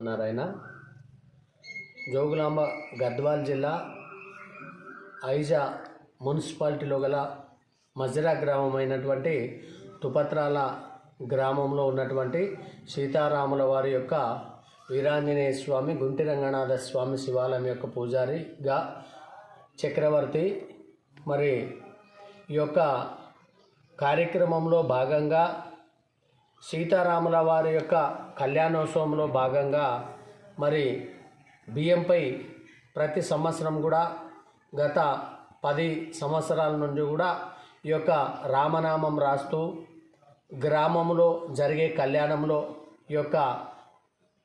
ఆయన. జోగులాంబ గద్వాల్ జిల్లా ఐజా మున్సిపాలిటీలో గల మజిరా గ్రామం అయినటువంటి తుపత్రాల గ్రామంలో ఉన్నటువంటి సీతారాముల వారి యొక్క వీరాంజనేయ స్వామి గుంటి రంగనాథ స్వామి శివాలయం యొక్క పూజారిగా చక్రవర్తి మరి ఈ యొక్క కార్యక్రమంలో భాగంగా సీతారాముల వారి యొక్క కళ్యాణోత్సవంలో భాగంగా మరి బియ్యంపై ప్రతి సంవత్సరం కూడా గత పది సంవత్సరాల నుండి కూడా ఈ యొక్క రామనామం రాస్తూ గ్రామంలో జరిగే కళ్యాణంలో ఈ యొక్క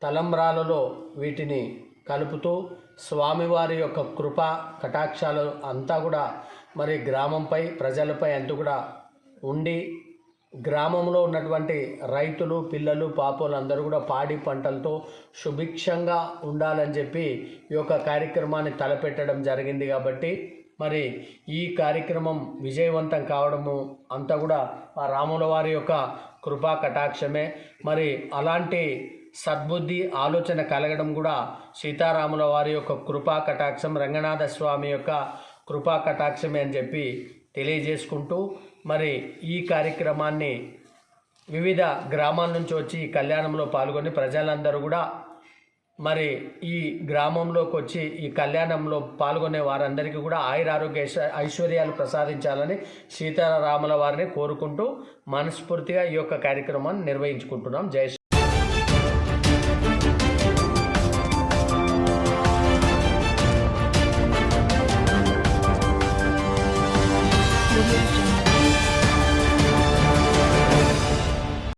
తలంబ్రాలలో వీటిని కలుపుతూ స్వామివారి యొక్క కృప కటాక్షాలు అంతా కూడా మరి గ్రామంపై ప్రజలపై అంతా కూడా ఉండి గ్రామంలో ఉన్నటువంటి రైతులు పిల్లలు పాపలు అందరూ కూడా పాడి పంటలతో సుభిక్షంగా ఉండాలని చెప్పి ఈ యొక్క కార్యక్రమాన్ని తలపెట్టడం జరిగింది కాబట్టి మరి ఈ కార్యక్రమం విజయవంతం కావడము అంతా కూడా ఆ రాముల వారి యొక్క కృపా కటాక్షమే. మరి అలాంటి సద్బుద్ధి ఆలోచన కలగడం కూడా సీతారాముల వారి యొక్క కృపా కటాక్షం రంగనాథ స్వామి యొక్క కృపా కటాక్షమే అని చెప్పి తెలియజేసుకుంటూ మరి ఈ కార్యక్రమాన్ని వివిధ గ్రామాల నుంచి వచ్చి ఈ కళ్యాణంలో పాల్గొని ప్రజలందరూ కూడా మరి ఈ గ్రామంలోకి వచ్చి ఈ కళ్యాణంలో పాల్గొనే వారందరికీ కూడా ఆయురారోగ్య ఐశ్వర్యాలు ప్రసాదించాలని సీతారాముల వారిని కోరుకుంటూ మనస్ఫూర్తిగా ఈ యొక్క కార్యక్రమాన్ని నిర్వహించుకుంటున్నాం. జై శ్రీ-